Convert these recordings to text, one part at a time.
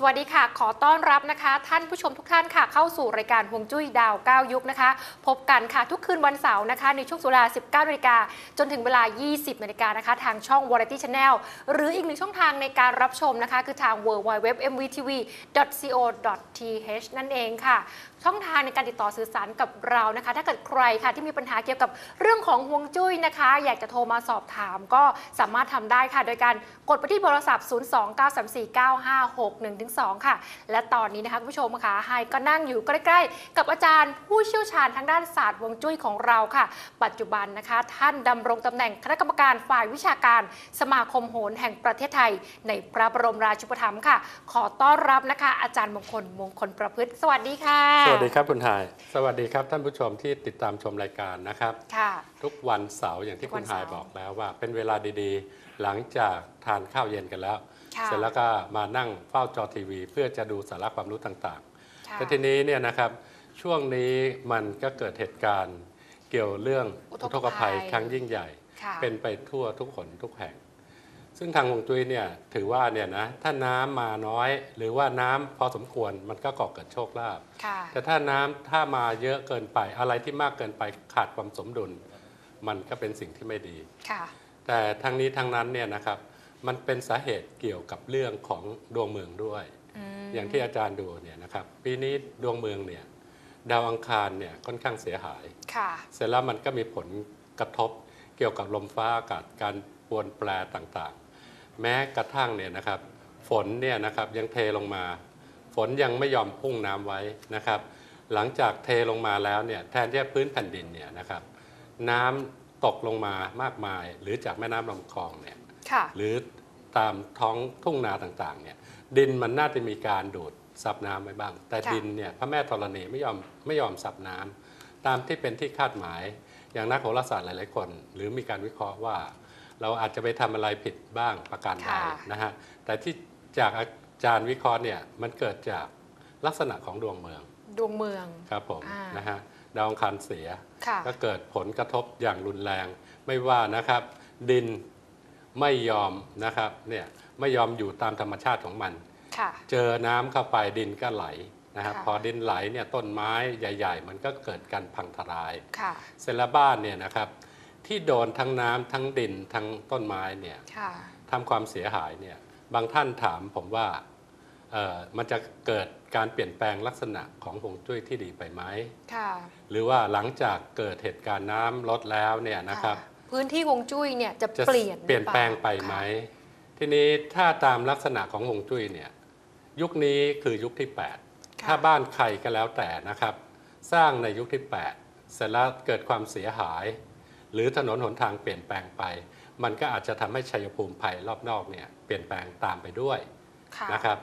สวัสดีค่ะ ขอต้อนรับนะคะ ท่านผู้ชมทุกท่านค่ะ เข้าสู่รายการฮวงจุ้ยดาว 9 ยุคนะคะ พบกันค่ะทุกคืนวันเสาร์นะคะ ในช่วงเวลา19นาฬิกาจนถึงเวลา 20นาฬิกานะคะ ทางช่อง Variety Channel หรืออีกหนึ่งช่องทางในการรับชมนะคะ คือทาง w w w m v t v c o t h นั่นเองค่ะช่องทางในการติดต่อสื่อสารกับเรานะคะ ถ้าเกิดใครค่ะที่มีปัญหาเกี่ยวกับเรื่องของฮวงจุ้ยนะคะ อยากจะโทรมาสอบถามก็สามารถทำได้ค่ะ โดยการกดไปที่โทรศัพท์ 029349561-2 ค่ะ และตอนนี้นะคะคุณผู้ชมค่ะไฮก็นั่งอยู่ใกล้ๆ กับอาจารย์ผู้เชี่ยวชาญทางด้านศาสตร์ฮวงจุ้ยของเราค่ะ ปัจจุบันนะคะ ท่านดำรงตำแหน่งคณะกรรมการฝ่ายวิชาการ สมาคมโหรแห่งประเทศไทย ในพระบรมราชูปถัมภ์ค่ะ ขอต้อนรับนะคะ อาจารย์มงคลมงคลประพฤติ สวัสดีค่ะสวัสดีครับคุณไฮาย สวัสดีครับท่านผู้ชมที่ติดตามชมรายการนะครับค่ะทุกวันเสาร์อย่างที่ทุกวัคุนณเสาไฮาร์ยบอกแล้วว่า เป็นเวลาดีๆ หลังจากทานข้าวเย็นกันแล้วค่ะเสร็จแล้วก็มานั่งเฝ้าจอทีวี เพื่อจะดูสาระความรู้ต่างค่ะๆแต่ทีนี้เนี่ยนะครับช่วงนี้มันก็เกิดเหตุการณ์เกี่ยวเรื่องอุอุททกกภัภัยยครั้งยิ่งใหญ่ค่ะเป็นไปทั่วทุกคนทุกแห่ง ซึ่งทางฮวงจุ้ยเนี่ยถือว่าเนี่ยนะถ้าน้ำมาน้อย หรือว่าน้ำพอสมควรมันก็ก่อเกิดโชคลาภค่ะแต่ถ้าน้ำถ้ามาเยอะเกินไปอะไรที่มากเกินไปขาดความสมดุล มันก็เป็นสิ่งที่ไม่ดีค่ะแต่ทั้งนี้ทั้งนั้นเนี่ยนะครับมันเป็นสาเหตุเกี่ยวกับเรื่องของดวงเมืองด้วยอืมอย่างที่อาจารย์ดูเนี่ยนะครับปีนี้ดวงเมืองเนี่ยดาวอังคารเนี่ยค่อนข้างเสียหายค่ะเสร็จแล้วมันก็มีผลกระทบเกี่ยวกับลมฟ้าอากาศการปรวนแปรต่างๆ แม้กระทั่งเนี่ยนะครับ ฝนเนี่ยนะครับยังเทลงมา ฝนยังไม่ยอมพุ่งน้ำไว้นะครับ หลังจากเทลงมาแล้วเนี่ยแทนที่จะพื้นแผ่นดินเนี่ยนะครับ น้ำตกลงมามากมาย หรือจากแม่น้ำลำคลองเนี่ยค่ะหรือตามท้องทุ่งนาต่างๆเนี่ยดินมันน่าจะมีการดูดซับน้ำไว้บ้าง แต่ค่ะดินเนี่ยพระแม่ธรณีไม่ยอมไม่ยอมซับน้ำตามที่เป็นที่คาดหมายอย่างนักโหราศาสตร์หลายๆคน หรือมีการวิเคราะห์ว่า เราอาจจะไปทำอะไรผิดบ้างประการใดค่ะ นะฮะแต่ที่จากอาจารย์วิเคราะห์เนี่ยมันเกิดจากลักษณะของดวงเมืองดวงเมือง ครับผมอ่าน นะฮะดาวอังคารเสีย ค่ะ ก็เกิดผลกระทบอย่างรุนแรง ไม่ว่านะครับ ดินไม่ยอมนะครับเนี่ยไม่ยอมอยู่ตามธรรมชาติของมัน ค่ะ เจอน้ำเข้าไปดินก็ไหลนะครับค่ะ พอดินไหลเนี่ยต้นไม้ใหญ่ ๆ มันก็เกิดการพังทลาย ค่ะเสร็จแล้วบ้านเนี่ยนะครับ ที่โดนทั้งน้ำทั้งดินทั้งต้นไม้เนี่ยค่ะทำความเสียหายเนี่ยบางท่านถามผมว่าเอ่อมันจะเกิดการเปลี่ยนแปลงลักษณะของฮวงจุ้ยที่ดีไปไหมค่ะหรือว่าหลังจากเกิดเหตุการณ์น้ำลดแล้วเนี่ยนะครับ พื้นที่ฮวงจุ้ยเนี่ยจะจะเปลี่ยนเปลี่ยนแปลงไปไหม ทีนี้ถ้าตามลักษณะของฮวงจุ้ยเนี่ยยุคนี้คือยุคที่ 8 ถ้าบ้านใครก็แล้วแต่นะครับ สร้างในยุคที่ 8 เสร็จแล้วเกิดความเสียหาย หรือถนนหนทางเปลี่ยนแปลงไป มันก็อาจจะทำให้ชัยภูมิภัยรอบนอกเนี่ยเปลี่ยนแปลงตามไปด้วยค่ะนะครับ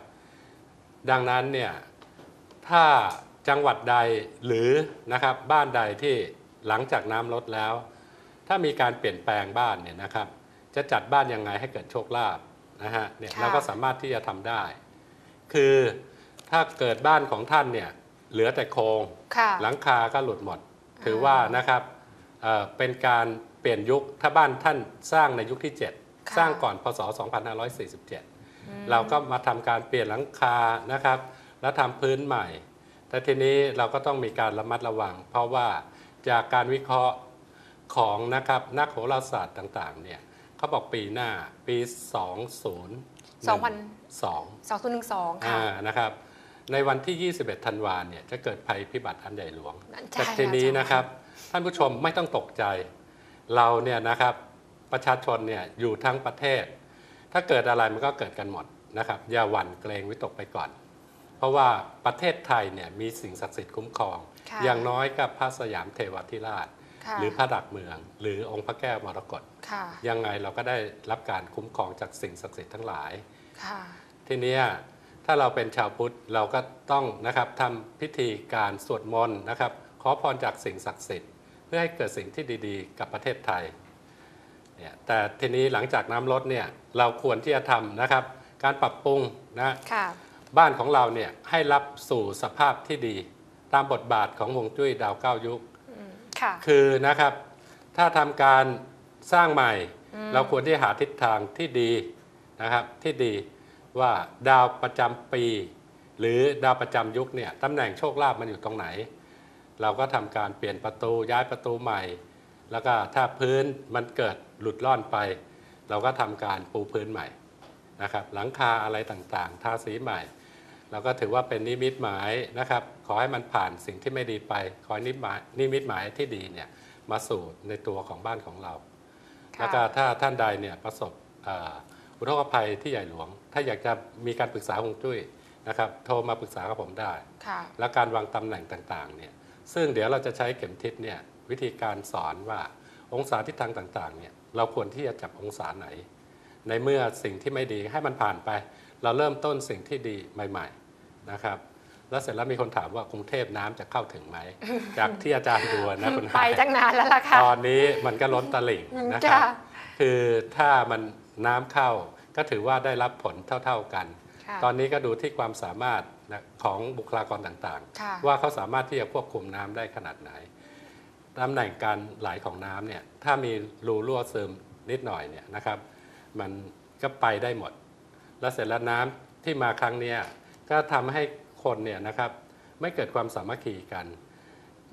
ดังนั้นเนี่ยถ้าจังหวัดใดหรือนะครับบ้านใดที่หลังจากน้ำลดแล้ว ถ้ามีการเปลี่ยนแปลงบ้านเนี่ยนะครับ จะจัดบ้านยังไงให้เกิดโชคลาภนะฮะเนี่ยค่ะเราก็สามารถที่จะทำได้ คือถ้าเกิดบ้านของท่านเนี่ยเหลือแต่โครงค่ะหลังคาก็หลุดหมด ถือว่านะครับ เอ่อเป็นการเปลี่ยนยุคถ้าบ้านท่านสร้างในยุคที่ค่ะ7สร้างก่อนพศ 2547 เราก็มาทำการเปลี่ยนหลังคานะครับ แล้วทำพื้นใหม่ แต่ทีนี้เราก็ต้องมีการระมัดระวัง เพราะว่าจากการวิเคราะห์ของนะครับนักโหราศาสตร์ต่างๆเนี่ยเขาบอกปีหน้าปี 20สองพัน2สองศูนย์หนึ่งสองค่ะอ่านะครับ ในวันที่ 21 ธันวาเนี่ยจะเกิดภัยพิบัติอันใหญ่หลวงใช่แต่ทีนี้อาจารย์นะครับ ท่านผู้ชมไม่ต้องตกใจ เราเนี่ยนะครับประชาชนเนี่ยอยู่ทั้งประเทศ ถ้าเกิดอะไรมันก็เกิดกันหมดนะครับอย่าหวั่นเกรงวิตกไปก่อน เพราะว่าประเทศไทยเนี่ยมีสิ่งศักดิ์สิทธิ์คุ้มครอง ค่ะอย่างน้อยกับพระสยามเทวทิราช ค่ะ หรือพระดักเมือง หรือองค์พระแก้วมรกตค่ะ ยังไงเราก็ได้รับการคุ้มครองจากสิ่งศักดิ์สิทธิ์ทั้งหลาย ค่ะ ทีเนี้ยถ้าเราเป็นชาวพุทธเราก็ต้องนะครับทำพิธีการสวดมนต์นะครับ ขอพรจากสิ่งศักดิ์สิทธิ์ เพื่อให้เกิดสิ่งที่ดีๆ กับประเทศไทยเนี่ยแต่ทีนี้หลังจากน้ำลดเนี่ยเราควรที่จะทำนะครับ การปรับปรุงนะค่ะบ้านของเราเนี่ยให้รับสู่สภาพที่ดี ตามบทบาทของฮวงจุ้ยดาวเก้ายุคอืมค่ะคือนะครับ ถ้าทำการสร้างใหม่อืมเราควรที่หาทิศทางที่ดีนะครับที่ดีว่าดาวประจำปี หรือดาวประจำยุคเนี่ยตำแหน่งโชคลาภมันอยู่ตรงไหน เราก็ทำการเปลี่ยนประตูย้ายประตูใหม่ แล้วก็ถ้าพื้นมันเกิดหลุดล่อนไป เราก็ทำการปูพื้นใหม่นะครับหลังคาอะไรต่างๆ ทาสีใหม่ เราก็ถือว่าเป็นนิมิตหมายนะครับ ขอให้มันผ่านสิ่งที่ไม่ดีไป ขอให้นิมิตหมายนิมิตหมายที่ดีเนี่ยมาสู่ในตัวของบ้านของเราค่ะแล้วก็ถ้าท่านใดเนี่ยประสบเอ่ออุทกภัยที่ใหญ่หลวง ถ้าอยากจะมีการปรึกษาฮวงจุ้ยนะครับ โทรมาปรึกษากับผมได้ค่ะและการวางตำแหน่งต่างๆเนี่ย ซึ่งเดี๋ยวเราจะใช้เข็มทิศเนี่ยวิธีการสอนว่าองศาทิศทางต่างๆเนี่ยเราควรที่จะจับองศาไหน ในเมื่อสิ่งที่ไม่ดีให้มันผ่านไป เราเริ่มต้นสิ่งที่ดีใหม่ ๆนะครับแล้วเสร็จแล้วมีคนถามว่ากรุงเทพน้ำจะเข้าถึงไหม จากที่อาจารย์ดูนะคุณไปหายตั้งนานแล้วล่ะค่ะตอนนี้มันก็ล้นตลิ่งนะครัค่ะบคือถ้ามันน้ำเข้าก็ถือว่าได้รับผลเท่า ๆกันค่ะตอนนี้ก็ดูที่ความสามารถนะ ของบุคลากรต่างค่ะๆว่าเขาสามารถที่จะควบคุมน้ำได้ขนาดไหนตำแหน่งการไหลของน้ำเนี่ยถ้ามีรูรั่วซึมนิดหน่อยเนี่ยนะครับ มันก็ไปได้หมด แล้วเสร็จแล้วน้ำที่มาครั้งเนี้ยก็ทำให้คนเนี่ยนะครับไม่เกิดความสามัคคีกัน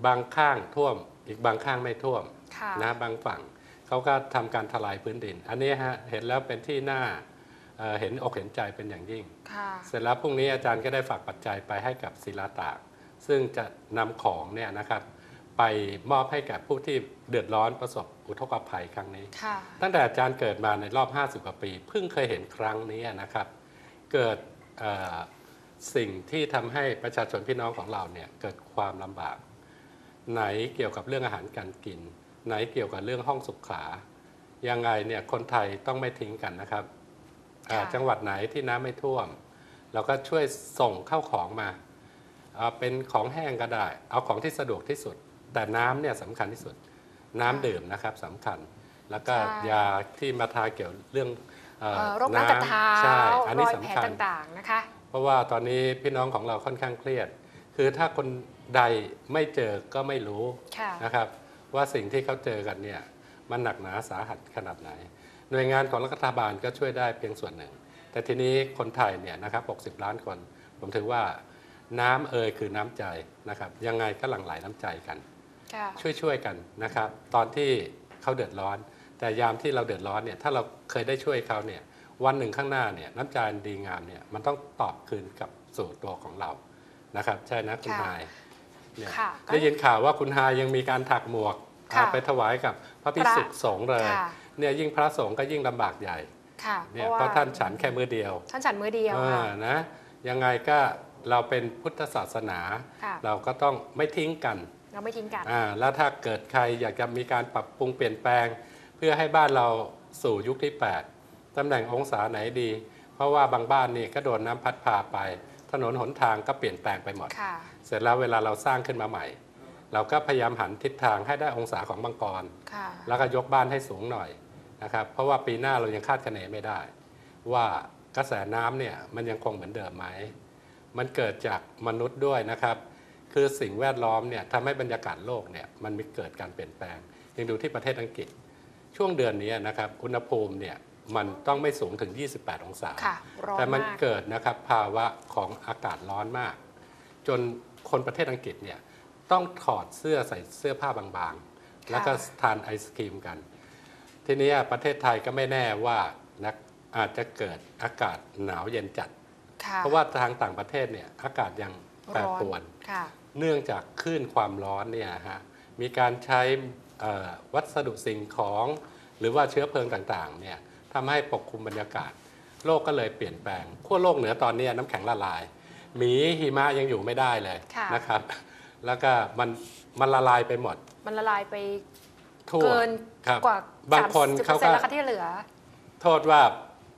บางข้างท่วม อีกบางข้างไม่ท่วมค่ะนะบางฝั่งเขาก็ทำการทลายพื้นดิน อันนี้ฮะเห็นแล้วเป็นที่น่า เอ่อเห็นอกเห็นใจเป็นอย่างยิ่งค่ะเสร็จแล้วพรุ่งนี้อาจารย์ก็ได้ฝากปัจจัยไปให้กับศิลาตาก ซึ่งจะนำของเนี่ยนะครับไปมอบให้กับผู้ที่เดือดร้อนประสบอุทกภัยครั้งนี้ค่ะตั้งแต่อาจารย์เกิดมาในรอบ 50 กว่าปี เพิ่งเคยเห็นครั้งนี้นะครับ เกิดเอ่อสิ่งที่ทำให้ประชาชนพี่น้องของเราเนี่ยเกิดความลำบาก ไหนเกี่ยวกับเรื่องอาหารการกิน ไหนเกี่ยวกับเรื่องห้องสุขายังไงเนี่ยคนไทยต้องไม่ทิ้งกันนะครับ อ่าค่ะ จังหวัดไหนที่น้ำไม่ท่วม เราก็ช่วยส่งเข้าของมาเอาเป็นของแห้งก็ได้ เอาของที่สะดวกที่สุด แต่น้ำเนี่ยสำคัญที่สุด น้ำดื่มนะครับสำคัญ แล้วก็ใช่ ยาที่มาทาเกี่ยวเรื่องเอ่อเอ่อโรคน้ำกัดเท้าใช่อันรนี้อยแผลสำคัญ ต่างๆนะคะ เพราะว่าตอนนี้พี่น้องของเราค่อนข้างเครียด คือถ้าคนใดไม่เจอก็ไม่รู้ค่ะ นะครับ ว่าสิ่งที่เขาเจอกันเนี่ยมันหนักหนาสาหัสขนาดไหน หน่วยงานของรัฐบาลก็ช่วยได้เพียงส่วนหนึ่ง แต่ทีนี้คนไทยเนี่ยนะครับ 60 ล้านคน ผมถือว่าน้ำเอ่ยคือน้ำใจนะครับ ยังไงก็หลั่งไหลน้ำใจกันค่ะช่วยๆกันนะครับ ตอนที่เขาเดือดร้อน แต่ยามที่เราเดือดร้อนเนี่ยถ้าเราเคยได้ช่วยเขาเนี่ยวันหนึ่งข้างหน้าเนี่ยน้ำใจอันดีงามเนี่ยมันต้องตอบคืนกับสู่ตัวของเรานะครับ ใช่นะคุณค่ะฮายเนี่ยค่ะได้ยินข่าวว่าคุณฮายยังมีการถักหมวกค่ะเอาไปถวายกับพระพิสุสงฆ์เลยค่ะ เนี่ยยิ่งพระสงฆ์ก็ยิ่งลำบากใหญ่ค่ะเนี่ยเพราะท่านฉันแค่มือเดียว ท่านฉันมือเดียวอ่าค่ะนะยังไงก็เราเป็นพุทธศาสนาค่ะเราก็ต้องไม่ทิ้งกัน เราไม่ทิ้งกันอ่าแล้วถ้าเกิดใครอยากจะมีการปรับปรุงเปลี่ยนแปลง เพื่อให้บ้านเราสู่ยุคที่ 8ตำแหน่งองศาไหนดี เพราะว่าบางบ้านนี่ก็โดนน้ำพัดพาไป ถนนหนทางก็เปลี่ยนแปลงไปหมดค่ะเสร็จแล้วเวลาเราสร้างขึ้นมาใหม่ เราก็พยายามหันทิศทางให้ได้องศาของมังกรค่ะแล้วก็ยกบ้านให้สูงหน่อยนะครับ เพราะว่าปีหน้าเรายังคาดคะเนไม่ได้ ว่ากระแสน้ำเนี่ยมันยังคงเหมือนเดิมไหม มันเกิดจากมนุษย์ด้วยนะครับ คือสิ่งแวดล้อมเนี่ยทำให้บรรยากาศโลกเนี่ยมันมีเกิดการเปลี่ยนแปลง ยังดูที่ประเทศอังกฤษ ช่วงเดือนนี้นะครับอุณหภูมิเนี่ยมันต้องไม่สูงถึง 28 องศาค่ะร้อนแต่มันมากเกิดนะครับภาวะของอากาศร้อนมาก จนคนประเทศอังกฤษเนี่ย ต้องถอดเสื้อใส่เสื้อผ้าบางๆ แล้วก็ทานไอศครีมกัน ทีนี้ประเทศไทยก็ไม่แน่ว่านะอาจจะเกิดอากาศหนาวเย็นจัดค่ะเพราะว่าทางต่างประเทศเนี่ยอากาศยังแปรร้อนปรวนค่ะเนื่องจากคลื่นความร้อนเนี่ยฮะมีการใช้เอ่อวัสดุสิ่งของ หรือว่าเชื้อเพลิงต่างๆเนี่ยทำให้ปกคลุมบรรยากาศ โลกก็เลยเปลี่ยนแปลงขั้วโลกเหนือตอนนี้น้ำแข็งละลายหมีหิมะยังอยู่ไม่ได้เลยค่ะนะครับ แล้วก็มันมันละลายไปหมดมันละลายไปทั่วเกินครับกว่าบางคน30%เขาก็แล้วค่ะที่เหลือ โทษว่า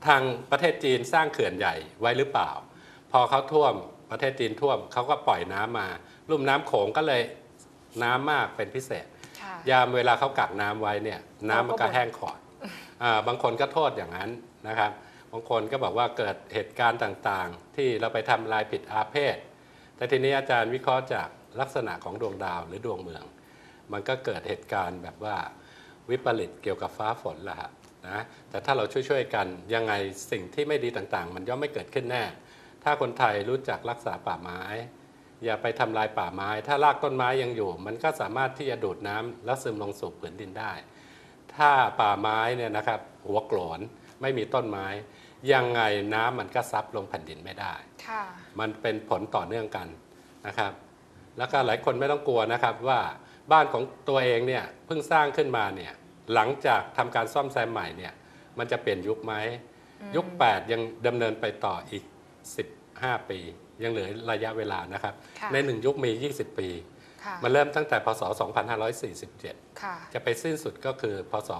ทางประเทศจีนสร้างเขื่อนใหญ่ไว้หรือเปล่า พอเขาท่วมประเทศจีนท่วมเขาก็ปล่อยน้ำมา ลุ่มน้ำโขงก็เลยน้ำมากเป็นพิเศษค่ะยามเวลาเขากักน้ำไว้เนี่ยน้ำมันเราก็ก็บ่นแห้งขอดอ่าบางคนก็โทษอย่างนั้นนะครับบางคนก็บอกว่าเกิดเหตุการณ์ต่างๆ ที่เราไปทำลายผิดอาเพศแต่ทีนี้อาจารย์วิเคราะห์จาก ลักษณะของดวงดาวหรือดวงเมือง มันก็เกิดเหตุการณ์แบบว่าวิปริตเกี่ยวกับฟ้าฝนละฮะนะแต่ถ้าเราช่วยๆกันยังไงสิ่งที่ไม่ดีต่างๆ มันย่อมไม่เกิดขึ้นแน่ ถ้าคนไทยรู้จักรักษาป่าไม้ อย่าไปทำลายป่าไม้ ถ้ารากต้นไม้ยังอยู่ มันก็สามารถที่จะดูดน้ำแล้วซึมลงสู่ผืนดินได้ ถ้าป่าไม้เนี่ยนะครับหัวโกรนไม่มีต้นไม้ ยังไงน้ำมันก็ซับลงแผ่นดินไม่ได้ค่ะมันเป็นผลต่อเนื่องกันนะครับ แล้วก็หลายคนไม่ต้องกลัวนะครับว่าบ้านของตัวเองเนี่ยเพิ่งสร้างขึ้นมาเนี่ยหลังจากทำการซ่อมแซมใหม่เนี่ยมันจะเปลี่ยนยุคไหมยุค 8 ยังดำเนินไปต่ออีก 15 ปี ยังเหลือระยะเวลานะครับค่ะในหนึ่งยุคมี 20 ปีค่ะมันเริ่มตั้งแต่พศ 2547ค่ะจะไปสิ้นสุดก็คือพศ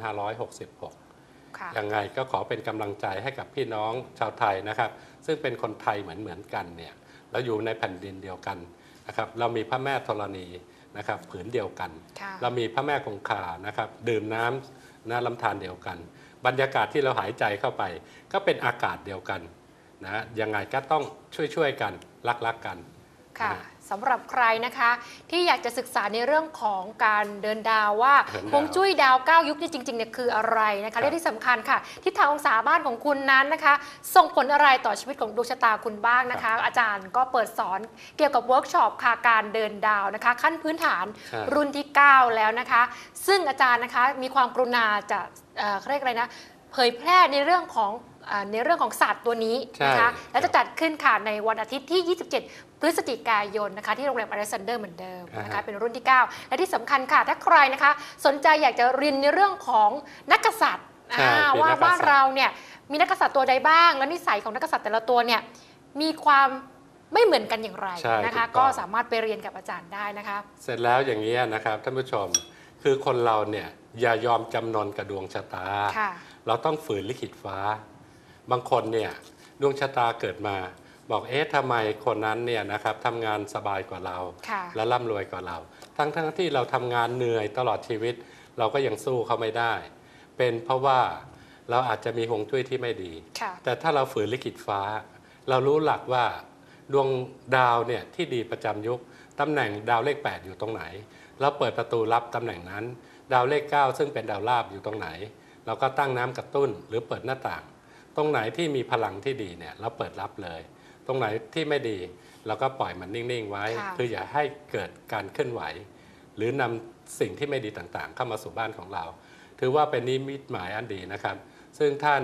2566ค่ะยังไงก็ขอเป็นกำลังใจให้กับพี่น้องชาวไทยนะครับ ซึ่งเป็นคนไทยเหมือนเหมือนๆกันเนี่ยเราอยู่ในแผ่นดินเดียวกัน นะครับเรามีพระแม่ธรณีนะครับผืนเดียวกันค่ะเรามีพระแม่คงคานะครับดื่มน้ำน้ำลำธารเดียวกัน บรรยากาศที่เราหายใจเข้าไป ก็เป็นอากาศเดียวกันนะยังไงก็ต้องช่วยๆกันรักๆกัน ค่ะนะฮะสำหรับใครนะคะ ที่อยากจะศึกษาในเรื่องของการเดินดาวว่าเดินดาวฮวงจุ้ยดาวเก้ายุคนี่จริงๆเนี่ยคืออะไรนะครัคะบ และที่สำคัญค่ะ ทิศทางองศาบ้านของคุณนั้นนะคะ ส่งผลอะไรต่อชีวิตของดวงชะตาคุณบ้างนะคะ อาจารย์ก็เปิดสอนเกี่ยวกับเวิร์กช็อปค่ะการเดินดาวนะคะ ขั้นพื้นฐาน ใช่ รุ่นที่ 9 แล้วนะคะ ซึ่งอาจารย์นะคะมีความกรุณาจะเอ่อเขาเรียกอะไรนะ เผยแพร่ในเรื่องของอ่า ในเรื่องของศาสตร์ตัวนี้นะคะใช่และจะจัดขึ้นค่ะในวันอาทิตย์ที่ 27 พฤศจิกายนนะคะที่โรงแรมอ l ล x ซ n นเดอร์เหมือนเดิมนะอ่าคะฮะเป็นรุ่นที่ 9 และที่สำคัญค่ะ ถ้าใครนะคะสนใจอยากจะเรียนในเรื่องของนักกษัตริย์ใช่อ่าเป็นว่านักกษัตริย์บ้านเราเนี่ยมีนักกษัตริย์ตัวใดบ้าง และนิสัยของนักกษัตริย์แต่ละตัวเนี่ยมีความไม่เหมือนกันอย่างไรใช่นะคะถูกต้องก็สามารถไปเรียนกับอาจารย์ได้นะคะ เสร็จแล้วอย่างนี้ยนะครับท่านผู้ชมคือคนเราเนี่ยอย่ายอมจำนนกับดวงชะตาค่ะเราต้องฝืนลิขิตฟ้า บางคนเนี่ยดวงชะตาเกิดมา บอกเอ๊ะทำไมคนนั้นเนี่ยนะครับทำงานสบายกว่าเรา ค่ะและร่ำรวยกว่าเรา ทั้งทั้งที่เราทำงานเหนื่อยตลอดชีวิต เราก็ยังสู้เขาไม่ได้ เป็นเพราะว่าเราอาจจะมีหงจุ้ยที่ไม่ดี ค่ะแต่ถ้าเราฝืนลิขิตฟ้า เรารู้หลักว่าดวงดาวเนี่ยที่ดีประจำยุคตำแหน่งดาวเลข 8 อยู่ตรงไหน เราเปิดประตูรับตำแหน่งนั้น ดาวเลข 9 ซึ่งเป็นดาวราบอยู่ตรงไหน เราก็ตั้งน้ำกระตุ้นหรือเปิดหน้าต่าง ตรงไหนที่มีพลังที่ดีเนี่ยเราเปิดรับเลย ตรงไหนที่ไม่ดีเราก็ปล่อยมันนิ่งๆไว้ ค่ะคืออย่าให้เกิดการเคลื่อนไหว หรือนำสิ่งที่ไม่ดีต่างๆ เข้ามาสู่บ้านของเรา ถือว่าเป็นนิมิตหมายอันดีนะครับ ซึ่งท่าน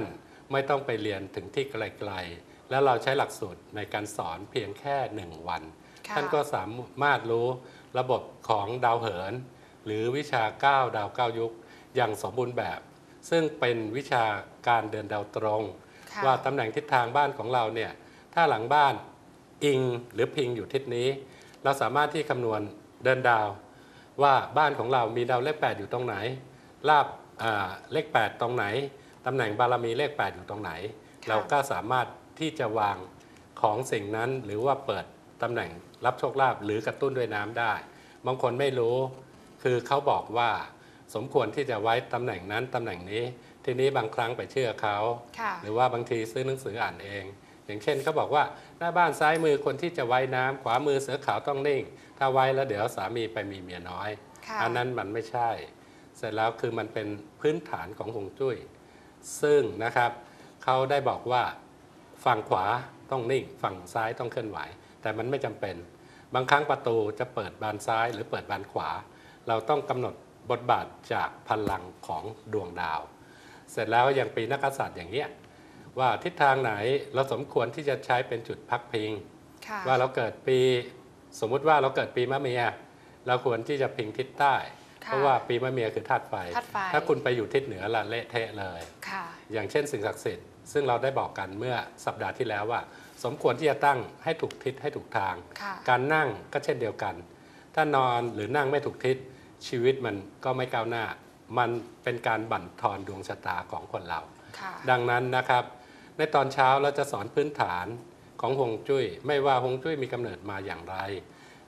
ไม่ต้องไปเรียนถึงที่ไกลๆ แล้วเราใช้หลักสูตรในการสอนเพียงแค่หนึ่งวัน ค่ะ ท่านก็สามารถรู้ระบบของดาวเหิน หรือวิชา 9 ดาว 9 ยุค อย่างสมบูรณ์แบบ ซึ่งเป็นวิชาการเดินดาวตรง ค่ะ ว่าตำแหน่งทิศทางบ้านของเราเนี่ยถ้าหลังบ้านอิงหรือพิงอยู่ทิศนี้ เราสามารถที่คำนวณเดินดาว ว่าบ้านของเรามีดาวเลข 8 อยู่ตรงไหนลาบอ่าเลข 8 ตรงไหนตำแหน่งบารมีเลข 8 อยู่ตรงไหน ค่ะ เราก็สามารถที่จะวางของสิ่งนั้นหรือว่าเปิดตำแหน่งรับโชคลาภหรือกระตุ้นด้วยน้ำได้ บางคนไม่รู้ คือเขาบอกว่า สมควรที่จะไว้ตำแหน่งนั้นตำแหน่งนี้ ทีนี้บางครั้งไปเชื่อเขา ค่ะ หรือว่าบางทีซื้อหนังสืออ่านเอง อย่างเช่นเขาบอกว่าหน้าบ้านซ้ายมือคนที่จะไว้น้ำขวามือเสือขาวต้องนิ่ง ถ้าไว้แล้วเดี๋ยวสามีไปมีเมียน้อย ค่ะอันนั้นมันไม่ใช่ เสร็จแล้วคือมันเป็นพื้นฐานของฮวงจุ้ย ซึ่งนะครับเขาได้บอกว่าฝั่งขวาต้องนิ่ง ฝั่งซ้ายต้องเคลื่อนไหว แต่มันไม่จำเป็น บางครั้งประตูจะเปิดบานซ้ายหรือเปิดบานขวา เราต้องกำหนด บทบาทจากพลังของดวงดาว เสร็จแล้วอย่างปีนักกษัตริย์อย่างเงี้ยว่าทิศทางไหนเราสมควรที่จะใช้เป็นจุดพักพิงค่ะว่าเราเกิดปีสมมุติว่าเราเกิดปีมะเมีย เราควรที่จะพิงทิศใต้ค่ะเพราะว่าปีมะเมียคือธาตุไฟธาตุไฟ ถ้าคุณไปอยู่ทิศเหนือละเละเทะเลยค่ะอย่างเช่นสิ่งศักดิ์สิทธิ์ซึ่งเราได้บอกกันเมื่อสัปดาห์ที่แล้วว่า สมควรที่จะตั้งให้ถูกทิศให้ถูกทางค่ะการนั่งก็เช่นเดียวกัน ถ้านอนหรือนั่งไม่ถูกทิศ ชีวิตมันก็ไม่ก้าวหน้า มันเป็นการบั่นทอนดวงชะตาของคนเราค่ะดังนั้นนะครับ ในตอนเช้าเราจะสอนพื้นฐานของฮวงจุ้ย ไม่ว่าฮวงจุ้ยมีกำเนิดมาอย่างไร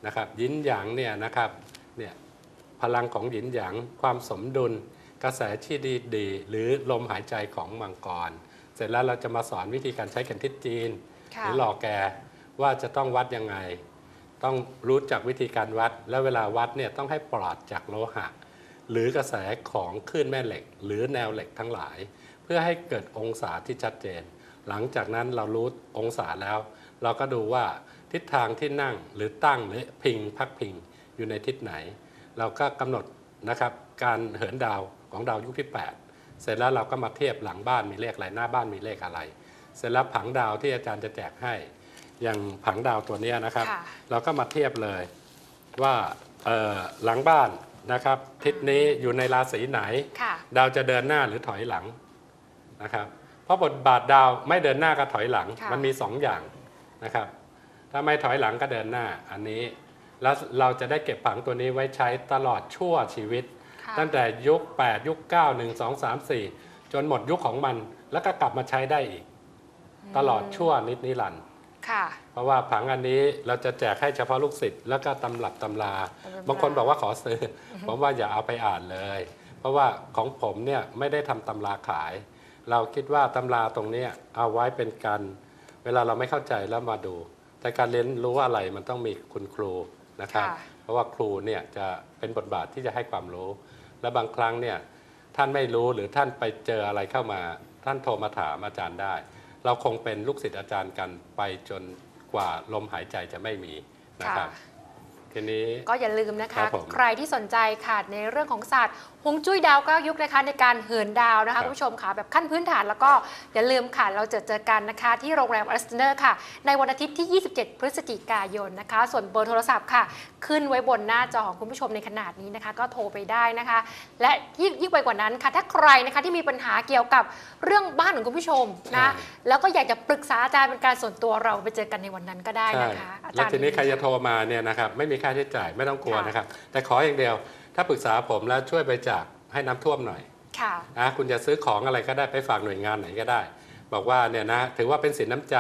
นะครับยินหยางเนี่ยนะครับเนี่ยพลังของหยินหยางความสมดุล กระแสที่ดีดี หรือลมหายใจของมังกร เสร็จแล้วเราจะมาสอนวิธีการใช้เข็มทิศจีนค่ะหรือหล่อแกว่าจะต้องวัดยังไง ต้องรู้จักวิธีการวัด และเวลาวัดเนี่ยต้องให้ปลอดจากโลหะ หรือกระแสของคลื่นแม่เหล็ก หรือแนวเหล็กทั้งหลาย เพื่อให้เกิดองศาที่ชัดเจน หลังจากนั้นเรารู้องศาแล้ว เราก็ดูว่าทิศทางที่นั่งหรือตั้งหรือพิงพักพิงอยู่ในทิศไหน เราก็กำหนดนะครับการเหินดาวของดาวยุคที่ 8 เสร็จแล้วเราก็มาเทียบหลังบ้านมีเลขอะไรหน้าบ้านมีเลขอะไร เสร็จแล้วผังดาวที่อาจารย์จะแจกให้ อย่างผังดาวตัวเนี้ยนะครับ ค่ะ เราก็มาเทียบเลยว่าเอ่อหลังบ้านนะครับ ทิศนี้อยู่ในราศีไหน ค่ะ ดาวจะเดินหน้าหรือถอยหลังนะครับ เพราะบทบาทดาวไม่เดินหน้าก็ถอยหลัง ค่ะ มันมีสองอย่างนะครับ ถ้าไม่ถอยหลังก็เดินหน้าอันนี้ แล้วเราจะได้เก็บผังตัวนี้ไว้ใช้ตลอดชั่วชีวิต ค่ะตั้งแต่ยุค 8 ยุค 9 1 2 3 4 จนหมดยุคของมัน แล้วก็กลับมาใช้ได้อีก ตลอดชั่วนิดนิรันดร์ ค่ะ เพราะว่าผังอันนี้เราจะแจกให้เฉพาะลูกศิษย์แล้วก็ตำรับตำราตำรับบางคนบอกว่าขอซื้อ ผมว่าอย่าเอาไปอ่านเลย เพราะว่าของผมเนี่ยไม่ได้ทำตำราขาย เราคิดว่าตำราตรงเนี้ยเอาไว้เป็นการเวลาเราไม่เข้าใจแล้วมาดู แต่การเรียนรู้อะไรมันต้องมีคุณครูนะครับค่ะเพราะว่าครูเนี่ยจะเป็นบทบาทที่จะให้ความรู้ และบางครั้งเนี่ยท่านไม่รู้หรือท่านไปเจออะไรเข้ามา ท่านโทรมาถามอาจารย์ได้ เราคงเป็นลูกศิษย์อาจารย์กันไปจนกว่าลมหายใจจะไม่มีนะครับทีนี้ ก็อย่าลืมนะครัคะบผม ใครที่สนใจค่ะในเรื่องของศาสตร์ฮวงจุ้ยดาวเก้ายุคนะคะในการเหินดาวนะครัคะบคุณผู้ชมค่ะแบบขั้นพื้นฐานแล้วก็อย่าลืมค่ะ เราจะเจอกันนะคะที่โรงแรมอ s สเนอร์ค่ะ ในวันอาทิตย์ที่ 27 พฤศจิกายนนะคะ ส่วนเบอร์โทรศัพท์ค่ะ ขึ้นไว้บนหน้าจอของคุณผู้ชมในขนาดนี้นะคะ ก็โทรไปได้นะคะ และยิ่งยิ่งไปกว่านั้นค่ะ ถ้าใครนะคะที่มีปัญหาเกี่ยวกับเรื่องบ้านของคุณผู้ชมนะใช่แล้วก็อยากจะปรึกษาอาจารย์เป็นการส่วนตัวเราไปเจอกันในวันนั้นก็ได้ใช่นะคะอาแล้วจารย์ทีนี้ใครจะโทรมาเนี่ยนะครับไม่มีค่าใช้จ่ายไม่ต้องกลัวค่ะนะครับแต่ขออย่างเดียว ถ้าปรึกษาผมแล้วช่วยไปจากให้น้ำท่วมหน่อยค่ะนะคุณจะซื้อของอะไรก็ได้ไปฝากหน่วยงานไหนก็ได้ บอกว่าเนี่ยนะถือว่าเป็นสินน้ำใจ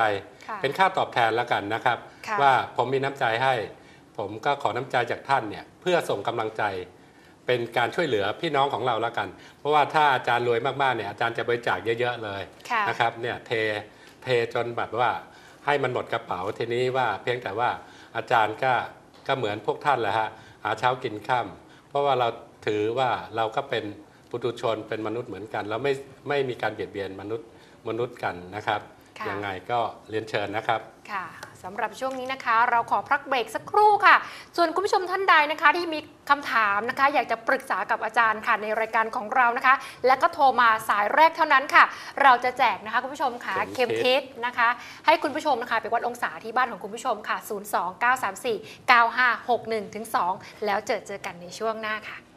ค่ะเป็นค่าตอบแทนแล้วกันนะครับค่ะว่าผมมีน้ำใจให้ ผมก็ขอน้ำใจจากท่านเนี่ยเพื่อส่งกำลังใจ เป็นการช่วยเหลือพี่น้องของเราแล้วกัน เพราะว่าถ้าอาจารย์รวยมากๆเนี่ยอาจารย์จะบริจาคเยอะ ๆ เลยค่ะนะครับเนี่ยเทเทจนแบบว่าให้มันหมดกระเป๋าทีนี้ว่าเพียงแต่ว่าอาจารย์ก็ก็เหมือนพวกท่านแหละฮะหาเช้ากินค่ำเพ ราะว่าเราถือว่าเราก็เป็นปุถุชนเป็นมนุษย์เหมือนกันแล้วไม่ไม่มีการเบียดเบียนมนุษย์มนุษย์กันนะครับค่ะยังไงก็เรียนเชิญนะครับค่ะ สำหรับช่วงนี้นะคะ เราขอพักเบรกสักครู่ค่ะ ส่วนคุณผู้ชมท่านใดนะคะ ที่มีคำถามนะคะ อยากจะปรึกษากับอาจารย์ค่ะในรายการของเรานะคะ และก็โทรมาสายแรกเท่านั้นค่ะ เราจะแจกนะคะคุณผู้ชมค่ะเข็เข็มมทิทิศศนะคะ ให้คุณผู้ชมนะคะไปวัดองศาที่บ้านของคุณผู้ชมค่ะ 029349561ถึง2แล้วเจอเจอกันในช่วงหน้าค่ะ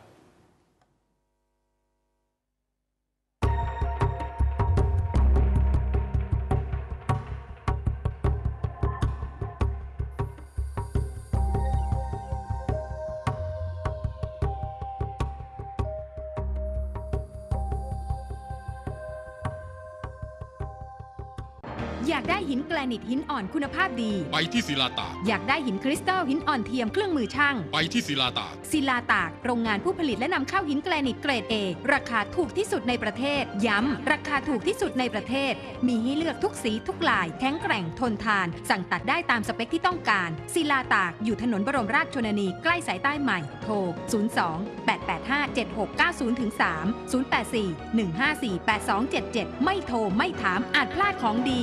อยากได้หินแกรนิตหินอ่อนคุณภาพดี ไปที่ศิลาตากอยากได้หินคริสตัลหินอ่อนเทียมเครื่องมือช่าง ไปที่ศิลาตากศิลาตากโรงงานผู้ผลิตและนำเข้าหินแกรนิตเกรด A ราคาถูกที่สุดในประเทศ ย้ำราคาถูกที่สุดในประเทศ มีให้เลือกทุกสีทุกลายแข็งแกร่งทนทาน สั่งตัดได้ตามสเปคที่ต้องการศิลาตากอยู่ถนนบรมราชชนนีใกล้สายใต้ใหม่โทร 02 885 7690 3 084 154 8277 ไม่โทรไม่ถามอาจพลาดของดี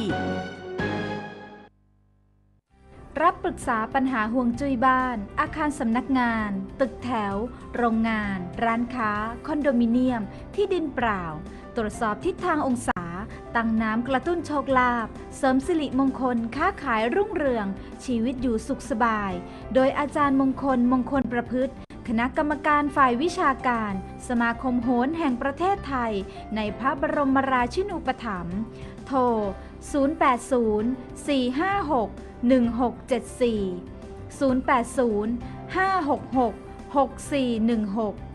รึกษาปัญหาห่วงจุ้ยบ้าน อาคารสำนักงาน ตึกแถว โรงงาน ร้านค้า คอนโดมิเนียม ที่ดินเปล่า ตรวจสอบทิศทางองศา ตั้งน้ำกระตุ้นโชคลาภเสริมสิริมงคล ค้าขายรุ่งเรือง ชีวิตอยู่สุขสบาย โดยอาจารย์มงคลมงคลประพฤติคณะกรรมการฝ่ายวิชาการ สมาคมโหนแห่งประเทศไทย ในพระบรมราชินูปถัมภ์ โทร 080 456 1674 080 566 6416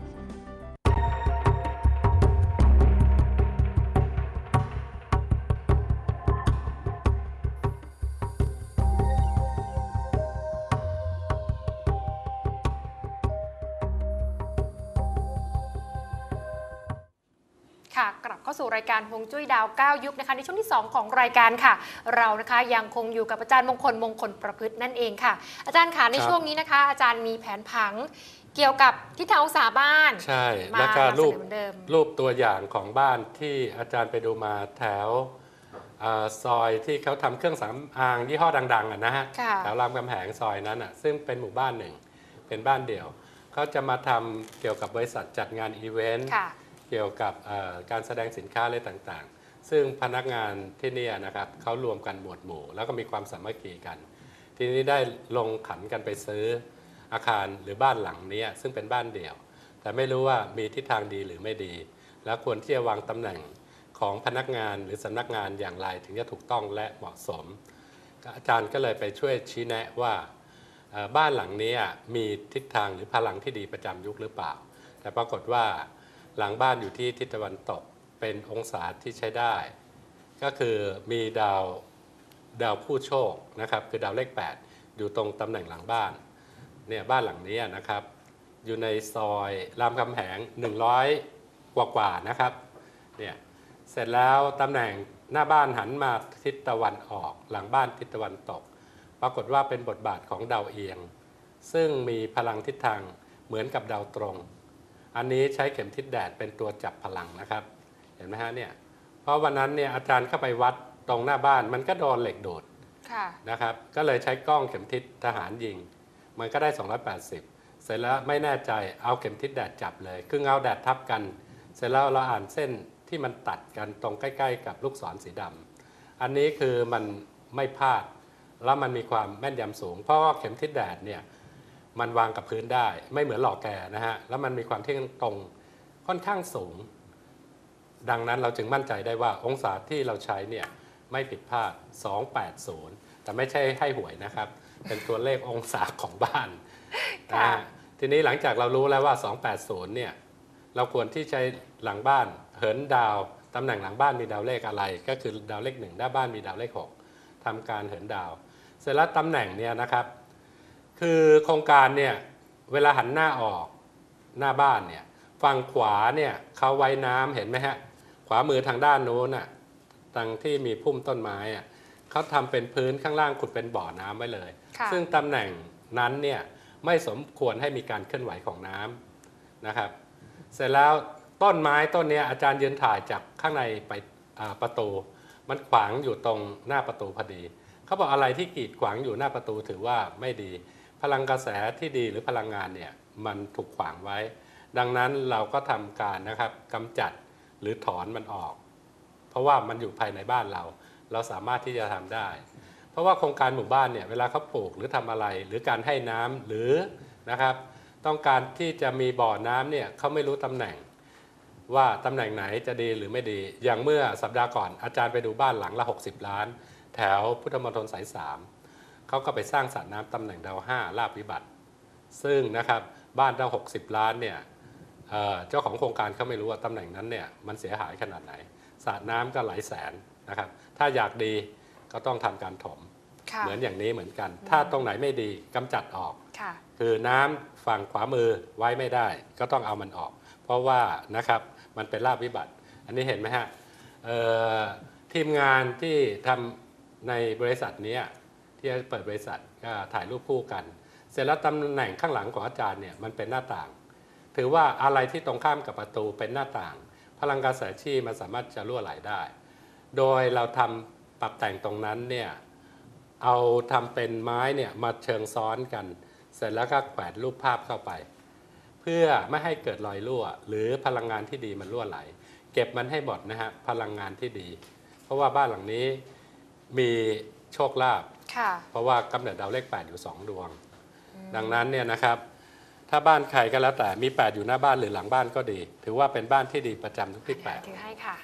เข้าสู่รายการฮวงจุ้ยดาว 9 ยุคนะคะในช่วงที่ 2 ของรายการค่ะ เรานะคะยังคงอยู่กับอาจารย์มงคลมงคลประพฤตินั่นเองค่ะ อาจารย์ค่ะในครับช่วงนี้นะคะ อาจารย์มีแผนผังเกี่ยวกับทิศทางองศาบ้านใช่มาแล้วก็นำเสนรูปอเหมือนเดิมรูปตัวอย่างของบ้านที่อาจารย์ไปดูมาแถวอ่าซอยที่เขาทำเครื่องสำอางยี่ห้อดังๆอะนะฮะค่ะแถวรามคำแหงซอยนั้นอะซึ่งเป็นหมู่บ้านหนึ่งเป็นบ้านเดี่ยวเขาจะมาทำเกี่ยวกับบริษัทจัดงานอีเวนต์ค่ะ เกี่ยวกับการแสดงสินค้าอะไรต่างๆ ซึ่งพนักงานที่นี่นะครับเขารวมกันหมวดหมู่ แล้วก็มีความสามัคคีกัน ทีนี้ได้ลงขันกันไปซื้ออาคารหรือบ้านหลังนี้ซึ่งเป็นบ้านเดี่ยว แต่ไม่รู้ว่ามีทิศทางดีหรือไม่ดี แล้วควรที่จะวางตำแหน่งของพนักงานหรือสำนักงานอย่างไรถึงจะถูกต้องและเหมาะสม อาจารย์ก็เลยไปช่วยชี้แนะว่าบ้านหลังนี้มีทิศทางหรือพลังที่ดีประจำยุคหรือเปล่า แต่ปรากฏว่า หลังบ้านอยู่ที่ทิศตะวันตกเป็นองศาที่ใช้ได้ ก็คือมีดาวดาวผู้โชคนะครับคือดาวเลข 8 อยู่ตรงตำแหน่งหลังบ้านเนี่ยบ้านหลังนี้นะครับ อยู่ในซอยรามคำแหง 100 กว่ากว่าๆนะครับเนี่ยเสร็จแล้วตำแหน่งหน้าบ้านหันมาทิศตะวันออก หลังบ้านทิศตะวันตก ปรากฏว่าเป็นบทบาทของดาวเอียง ซึ่งมีพลังทิศทางเหมือนกับดาวตรง อันนี้ใช้เข็มทิศแดดเป็นตัวจับพลังนะครับ เห็นไหมฮะเนี่ยเพราะวันนั้นเนี่ยอาจารย์เข้าไปวัดตรงหน้าบ้านมันก็โดนเหล็กดูดค่ะนะครับ ก็เลยใช้กล้องเข็มทิศทหารยิง มันก็ได้ 280 เสร็จแล้วไม่แน่ใจเอาเข็มทิศแดดจับเลยคือเงาแดดทับกัน เสร็จแล้วเราอ่านเส้นที่มันตัดกันตรงใกล้ ๆ กับลูกศรสีดำอันนี้คือมันไม่พลาดแล้วมันมีความแม่นยำสูง เพราะว่าเข็มทิศแดดเนี่ย มันวางกับพื้นได้ ไม่เหมือนหลอกแกนะฮะ แล้วมันมีความเที่ยงตรงค่อนข้างสูง ดังนั้นเราจึงมั่นใจได้ว่าองศาที่เราใช้เนี่ยไม่ผิดพลาด 280 แต่ไม่ใช่ให้หวยนะครับ เป็นตัวเลของศาของบ้านค่ะนะฮะทีนี้หลังจากเรารู้แล้วว่า 280 เนี่ยเราควรที่ใช้หลังบ้านเหินดาวตำแหน่งหลังบ้านมีดาวเลขอะไร ก็คือดาวเลขหนึ่งด้านบ้านมีดาวเลข6ทำการเหินดาว เสร็จแล้วตำแหน่งเนี่ยนะครับ คือโครงการเนี่ยเวลาหันหน้าออกหน้าบ้านเนี่ยฝั่งขวาเนี่ยเขาไว้น้ำเห็นไหมฮะ ขวามือทางด้านโน้นน่ะทางที่มีพุ่มต้นไม้อะเขาทำเป็นพื้นข้างล่างขุดเป็นบ่อน้ำไว้เลยค่ะซึ่งตำแหน่งนั้นเนี่ยไม่สมควรให้มีการเคลื่อนไหวของน้ำนะครับ เสร็จแล้วต้นไม้ต้นเนี้ยอาจารย์ยืนถ่ายจากข้างในไปอ่าประตู มันขวางอยู่ตรงหน้าประตูพอดี เขาบอกอะไรที่กีดขวางอยู่หน้าประตูถือว่าไม่ดี พลังกระแสที่ดีหรือพลังงานเนี่ยมันถูกขวางไว้ ดังนั้นเราก็ทำการนะครับกำจัดหรือถอนมันออก เพราะว่ามันอยู่ภายในบ้านเรา เราสามารถที่จะทำได้ เพราะว่าโครงการหมู่บ้านเนี่ยเวลาเขาปลูกหรือทำอะไร หรือการให้น้ำหรือนะครับ ต้องการที่จะมีบ่อน้ำเนี่ยเขาไม่รู้ตำแหน่ง ว่าตำแหน่งไหนจะดีหรือไม่ดี อย่างเมื่อสัปดาห์ก่อนอาจารย์ไปดูบ้านหลังละ 60 ล้าน แถวพุทธมณฑลสายสาม เขาก็ไปสร้างสระน้ำตำแหน่งดาวห้าลาบวิบัติ ซึ่งนะครับบ้านตั้ง60 ล้านเนี่ยเอ่อเจ้าของโครงการเขาไม่รู้ว่าตำแหน่งนั้นเนี่ยมันเสียหายขนาดไหนสระน้ำก็หลายแสนนะครับ ถ้าอยากดีก็ต้องทำการถมค่ะเหมือนอย่างนี้เหมือนกัน ถ้าตรงไหนไม่ดีกำจัดออกค่ะคือน้ำฝั่งขวามือไว้ไม่ได้ ก็ต้องเอามันออก เพราะว่านะครับมันเป็นลาบวิบัติ อันนี้เห็นไหมฮะเอ่อทีมงานที่ทำในบริษัทเนี้ย ที่จะเปิดบริษัทก็ถ่ายรูปคู่กัน เสร็จแล้วตำแหน่งข้างหลังของอาจารย์เนี่ยมันเป็นหน้าต่าง ถือว่าอะไรที่ตรงข้ามกับประตูเป็นหน้าต่าง พลังกระแสชีมันสามารถจะรั่วไหลได้ โดยเราทำปรับแต่งตรงนั้นเนี่ยเอาทำเป็นไม้เนี่ยมาเชิงซ้อนกัน เสร็จแล้วก็แขวนรูปภาพเข้าไป เพื่อไม่ให้เกิดรอยรั่ว หรือพลังงานที่ดีมันรั่วไหล เก็บมันให้หมดนะฮะพลังงานที่ดี เพราะว่าบ้านหลังนี้มีโชคลาภ ค่ะ เพราะว่ากำเนิดดาวเลข 8 อยู่ 2 ดวง ดังนั้นเนี่ยนะครับ ถ้าบ้านใครก็แล้วแต่มี 8 อยู่หน้าบ้านหรือหลังบ้านก็ดี ถือว่าเป็นบ้านที่ดีประจำทุกที่แปดถือให้ค่ะ